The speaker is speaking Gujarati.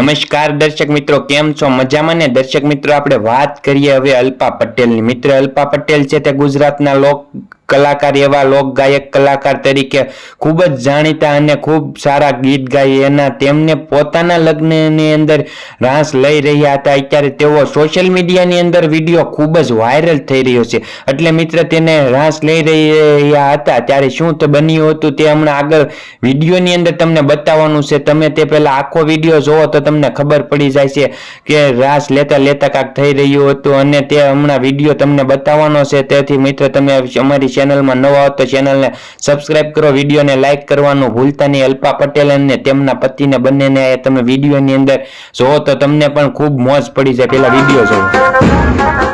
નમસ્કાર દર્શક મિત્રો, કેમ છો? મજામાં ને? દર્શક મિત્રો, આપણે વાત કરીએ હવે અલ્પા પટેલની. મિત્ર અલ્પા પટેલ છે તે ગુજરાતના લોક કલાકાર એવા લોક ગાયક કલાકાર તરીકે ખૂબ જ જાણીતા અને ખૂબ સારા ગીત ગાય એના. તેમને પોતાના લગ્નની અંદર રાસ લઈ રહ્યા હતા. અત્યારે તેઓ સોશિયલ મીડિયાની અંદર વીડિયો ખૂબ જ વાયરલ થઈ રહ્યો છે. એટલે મિત્ર, તેને રાસ લઈ રહ્યા હતા. ત્યારે શું તો બન્યું હતું તે હમણાં આગળ વિડીયોની અંદર તમને બતાવવાનું છે. તમે તે પહેલા આખો વીડિયો જોવો તો તમને ખબર પડી જાય છે કે રાસ લેતા લેતા કાંક થઈ રહ્યું હતું અને તે હમણાં વીડિયો તમને બતાવવાનો છે. તેથી મિત્ર, તમે અમારી ચેનલમાં નવા હો તો ચેનલને સબસ્ક્રાઇબ કરો, વિડીયોને લાઇક કરવાનું ભૂલતા નહીં. અલ્પા પટેલ અને તેમના પતિને બંનેને તમે વિડીયોની અંદર જોવો તો તમને પણ ખૂબ મોજ પડી જાય. પેલા વીડિયો જોવો.